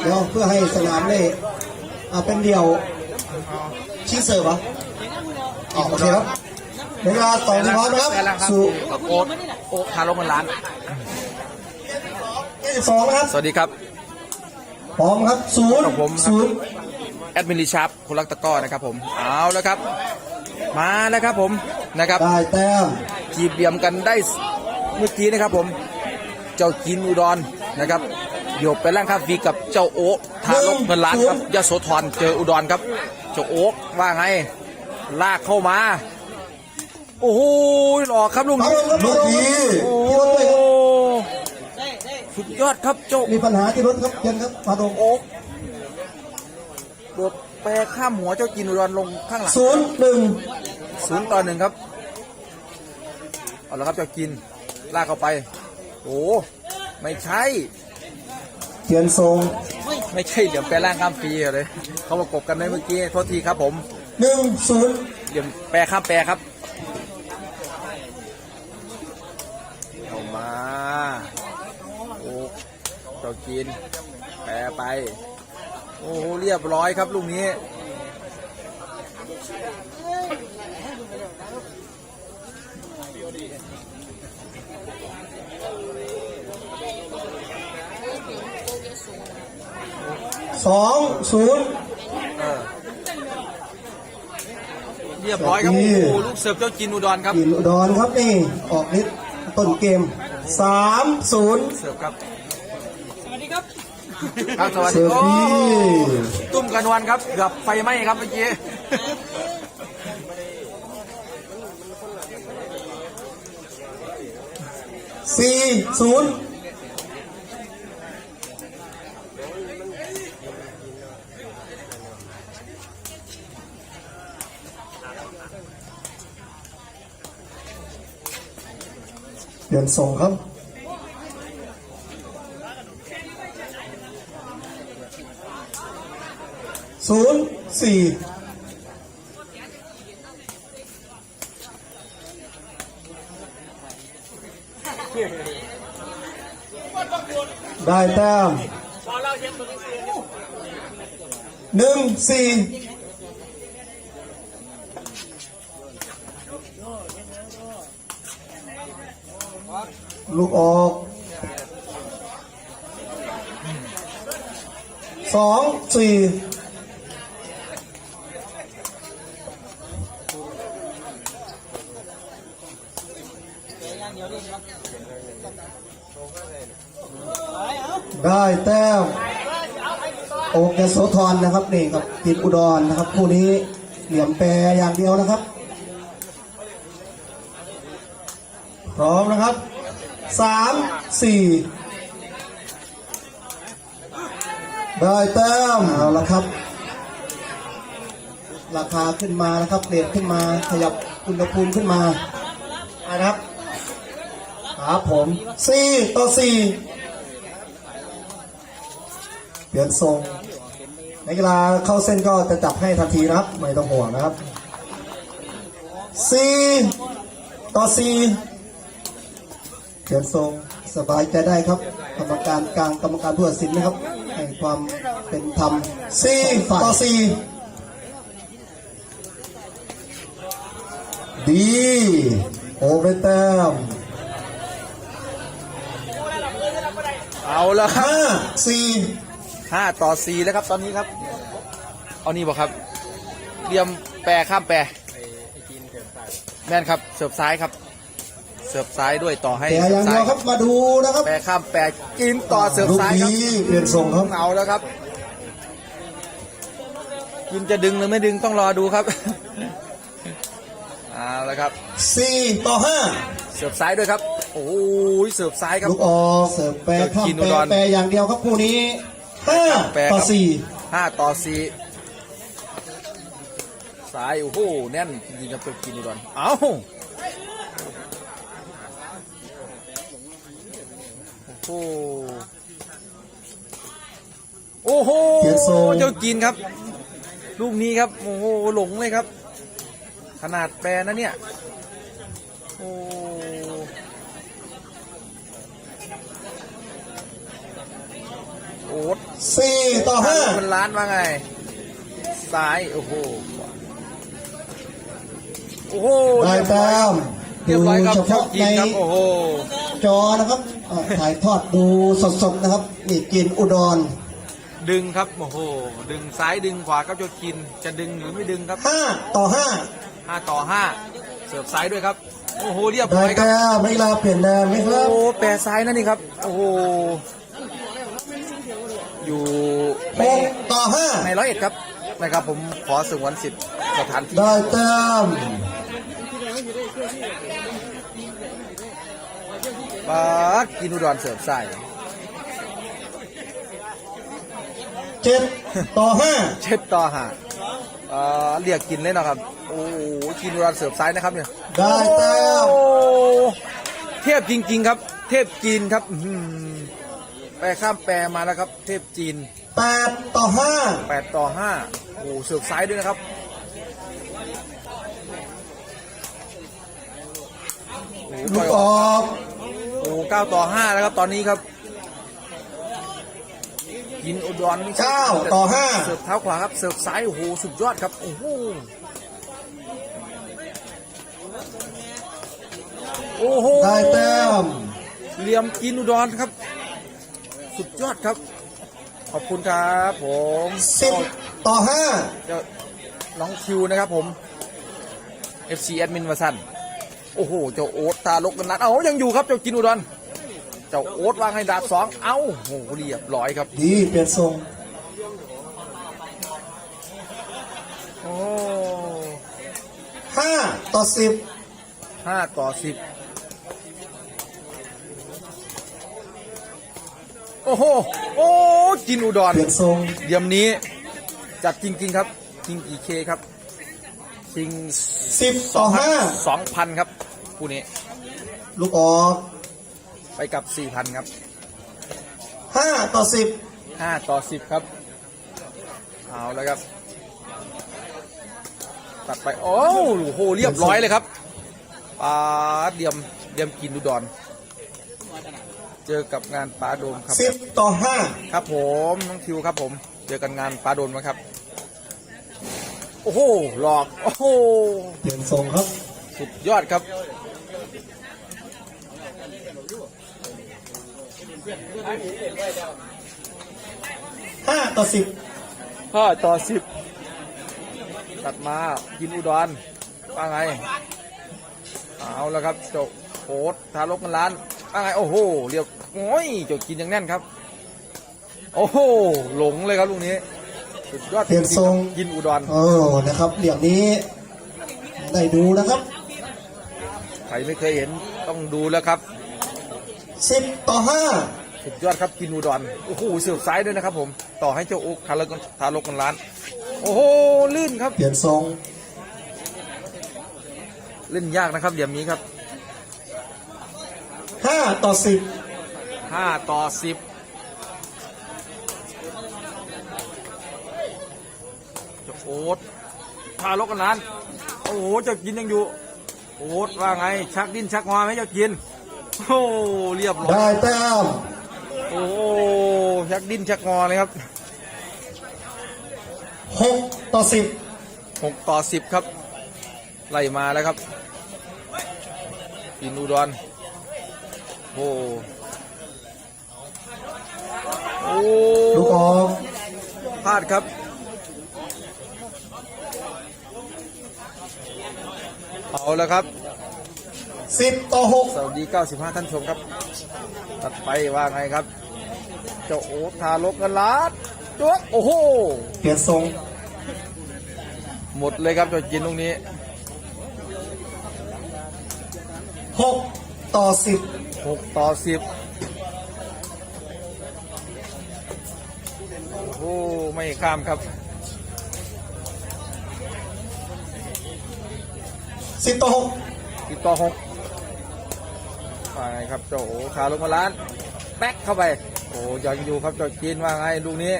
เดี๋ยวเพื่อให้สนามได้อ่าเป็นเดี่ยวชี้เสิร์ฟเหรออ๋อโอเคครับเวลาสองที่พร้อมนะครับแปลแล้วครับสู่โอ๊ตโอ๊ตทาลงเงินล้านสองนะครับสวัสดีครับพร้อมครับศูนย์ครับผมครับศูนย์แอดมินลิชาร์ปคนรักตะกร้อนะครับผมเอาแล้วครับ มาแล้วครับผมนะครับได้แต้มจีบเหลี่ยมกันได้เมื่อกี้นะครับผม เจ้ากินอุดรนะครับ โยบไปล่างครับฟีกับเจ้าโอ๊คทารกเงินล้านครับยโสธรเจออุดรครับ เจ้าโอ๊คว่าไง ลากเข้ามา โอ้โหหลอกครับลุงมาลงครับลูกดีโอ้ที่รถเลยครับสุดยอดครับเจ้ามีปัญหาที่รถครับเพียนครับมาลงโอ๊กโดดแปรข้ามหัวเจ้าจินอุดรลงข้างหลังศูนย์หนึ่งศูนย์ต่อหนึ่งครับเอาละครับเจ้ากินลากเข้าไป โอ้ไม่ใช่ เปลี่ยนทรงไม่ใช่เดี๋ยวแปรร่างข้ามฟรีเลยเขาประกบกันในเมื่อกี้โทษทีครับผมหนึ่งศูนย์เดี๋ยวแปรข้ามแปรครับเข้ามาโอ้เจ้ากิน แปรไป โอ้โหเรียบร้อยครับลูกนี้ สองศูนย์เรียบร้อยครับนี่โอ้โหลูกเสิร์ฟเจ้าจินอุดรครับกินอุดรครับนี่ออกฤทธิ์ต้นเกมสามศูนย์เสิร์ฟครับสวัสดีครับครับสวัสดีเสิร์ฟโอ้ดีตุ้มกันวันครับเกือบไฟไหม้ครับเมื่อกี้สี่ศูนย์ เปลี่ยนส่งครับศูนย์สี่ได้แต้มหนึ่งสี่ ลูกออกสองสี่ได้แต้มโอเคโสธรนะครับนี่กับติดอุดรนะครับคู่นี้เหลี่ยมแปรอย่างเดียวนะครับ พร้อมนะครับ สามสี่ได้แต้มเอาละครับ ราคาขึ้นมานะครับเรทขึ้นมาขยับอุณหภูมิขึ้นมาอะนะครับครับผมสี่ต่อสี่เปลี่ยนทรงนักกีฬาเข้าเส้นก็จะจับให้ทันทีนะครับ ไม่ต้องห่วงนะครับสี่ต่อสี่ เปลี่ยนทรงสบายใจได้ครับ กรรมการกลางกรรมการผู้ตัดสินนะครับให้ความเป็นธรรมสี่ต่อสี่ดีโอ้ไปแต้มเอาแล้วครับห้าสี่ห้าต่อสี่แล้วครับตอนนี้ครับ เอานี่บอกครับเตรียมแปรข้ามแปรแม่นครับเสิร์ฟซ้ายครับเสิร์ฟซ้ายด้วยต่อให้แต่อย่างเดียวครับมาดูนะครับแปรข้ามแปรกินต่อเสิร์ฟลูกซ้ายครับนี้เปลี่ยนทรงครับเอาแล้วครับ กินจะดึงหรือไม่ดึงต้องรอดูครับเอาแล้วครับสี่ต่อห้าเสิร์ฟซ้ายด้วยครับ โอ้ยเสิร์ฟซ้ายครับลูกออกเสิร์ฟแปรข้ามกินอุแปรดรแปรอย่างเดียวครับคู่นี้ห้าแปรครับต่อสี่ห้าต่อสี่ซ้ายโอ้โหแน่นจริงๆครับตัวกินอุดรเอ้า โอ้โหโอ้โหเปลี่ยนทรงเจ้ากินครับ ลูกนี้ครับ โอ้โหหลงเลยครับ ขนาดแปรนะเนี่ย โอ้โอ้โอ๊ตสี่ต่อห้ามันล้านว่าไง ซ้าย โอ้โห โอ้โหได้แต้มเรียดูบร้อยครับเฉเจ้าพาะกิในนครับโอ้โหจอนะครับอ่า ถ่ายทอดดูสดๆนะครับนี่กินอุดร ดึงครับโอ้โหดึงซ้ายดึงขวาครับเจ้ากิน จะดึงหรือไม่ดึงครับห้าต่อห้าห้าต่อห้าเสิร์ฟซ้ายด้วยครับโอ้โหเรียบได้ร้อยครับ แต้มไม่ลาเปลี่ยนแดงไหมคโอ้รับโหแปรซ้ายนั่นนี่ครับ โอ้โห อยู่หกต่อห้าในร้อยเอ็ดครับนะครับ ผมขอสงวนสิทธิ์สถานที่ได้แต้ม ปาดกินอุดรเสิร์ฟซ้ายเจ็ดต่อห้าเช็ดต่อหาเอ่อเรียกกินเลยนะครับ โอ้โหกินอุดรเสิร์ฟซ้ายนะครับเนี่ยได้แต้มโอ้เทพจริง ๆ ครับ เทพจีนครับอื้อหือแปลข้ามแปลมาแล้วครับ เทพจีน แปดต่อห้า8ต่อ5โอ้โหเสิร์ฟซ้ายด้วยนะครับ โอ้โหลูกออกโอ้โห9ต่อ5แล้วครับตอนนี้ครับกินอุดรนี่เก้าต่อห้าเสิร์ฟเท้าขวาครับเสิร์ฟซ้ายโอ้โหสุดยอดครับโอ้โหโอ้โหได้แต้มเหลี่ยมกินอุดรครับ สุดยอดครับ ขอบคุณครับผมสิบต่อห้าเจ้าน้องคิวนะครับผม FC แอดมินวาสันโอ้โห เจ้าโอ๊ตตาลกกันนัดเอ้ายังอยู่ครับ เจ้ากินอุดรเจ้าโอ๊ตวางให้ดาบสองเอ้าโอ้โหเรียบร้อยครับดีเปลี่ยนทรงโอ้ห้าต่อสิบห้าต่อสิบโอ้โหโอ้กินอุดรเปลี่ยนทรงเยี่ยมนี้จัดจริง ๆ ครับชิงกี่เคครับชิงสิบต่อห้าสองพันครับคู่นี้ ลูกออก ไปกับสี่พันครับ ห้าต่อสิบห้าต่อสิบครับ เอาแล้วครับ ตัดไป โอ้โห เรียบร้อยเลยครับปลาเดียมเดียมกินดูดอน เจอกับงานปลาโดมครับ สิบต่อห้าครับผมน้องทิวครับผม เจอกันงานปลาโดนมาครับ โอ้โหหลอก โอ้โห เปลี่ยนทรงครับ สุดยอดครับ ห้าต่อสิบห้าต่อสิบตัดมากินอุดรว่าไง เอาแล้วครับเจ้าโอ๊ตทารกเงินล้านว่าไง โอ้โหเรียบโอ้ยเจ้ากินอย่างแน่นครับ โอ้โหหลงเลยครับลูกนี้สุดยอดเปลี่ยนทรงกินอุดรเออนะครับเหลี่ยมนี้ได้ดูนะครับ ใครไม่เคยเห็นต้องดูแล้วครับ สิบต่อห้าสุดยอดครับกินอุดรโอ้โหเสือกซ้ายด้วยนะครับผมต่อให้เจ้าโอ๊กทารกทารกเงินล้าน โอ้โหลื่นครับเปลี่ยนทรงเล่นยากนะครับเหลี่ยมนี้ครับห้าต่อสิบห้าต่อสิบเจะโอ๊ตทารกกันล้าน โอ้โหเจะกินยังอยู่ โอ๊ตว่าไง ชักดิ้นชักงอไหมเจ้ากิน โอ้โหเรียบร้อยได้แต้มโอ้โหชักดิ้นชักงอเลยครับหกต่อสิบหกต่อสิบครับ ไล่มาแล้วครับกินอุดรโอ้โหโอ้ลูกออกพลาดครับเอาแล้วครับ สิบต่อหกสวัสดี 95 ท่านชมครับ ตัดไปว่าไงครับ เจ้าโอ๊ตทารกกันลาดจ๊วกโอ้โห เปลี่ยนทรง หมดเลยครับเจ้าจินตรงนี้ หกต่อสิบ6 ต่อ 10 โอ้โห ไม่ข้ามครับ สิบต่อหกติดต่อหก ไปครับเจ้าโอ้ขาลงมาล้านแป๊กเข้าไป โอ้ยังอยู่ครับเจ้าจีนว่าไงลูกนี้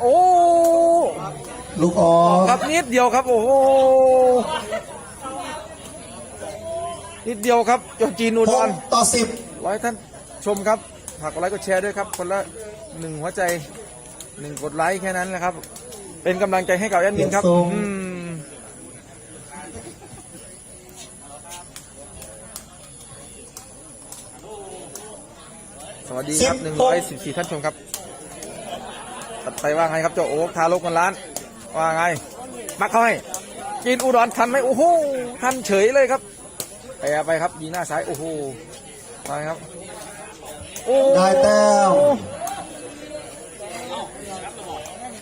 โอ้ลูกออกครับนิดเดียวครับ โอ้โหนิดเดียวครับเจ้าจีนอุหดกรต่อสิบไว้ท่านชมครับฝากกดไลค์กดแชร์ด้วยครับ คนละหนึ่งหัวใจหนึ่งกดไลค์แค่นั้นแหละครับ เป็นกำลังใจให้กับแอดมินครับอืมส วัสดีครับหนึ่งร้อยสิบสี่ท่านชมครับตัดไปว่าไงครับเจ้าโอ๊คทารกมันล้าน ว่าไงมักเข้าให้กินอุดรทันไหมโอ้โหทันเฉยเลยครับไปไปครับยิงหน้าซ้ายโอ้โหไปครับโอ้ได้แต้ม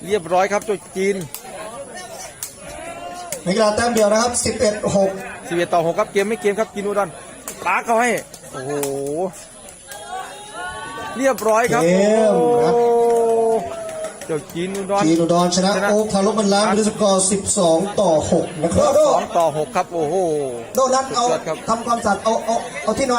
เรียบร้อยครับเจ้าจีนนักกีฬาแต้มเดียวนะครับ11 6 11ต่อ6ครับเกมไม่เกมครับกินอุดรปาเข้าให้โอ้โห เรียบร้อยครับเกมครับ โอ้เจ้าจีนอุดร จีนอุดรชนะชนะ โอ๊คทารกมันล้านด้วยสกอร์ 12 ต่อ 6 นะครับสองต่อหกครับ โอ้โห โดนัทเอาสุดยอดครับ ทำความสะอาดเอาเอาเอาที่นอน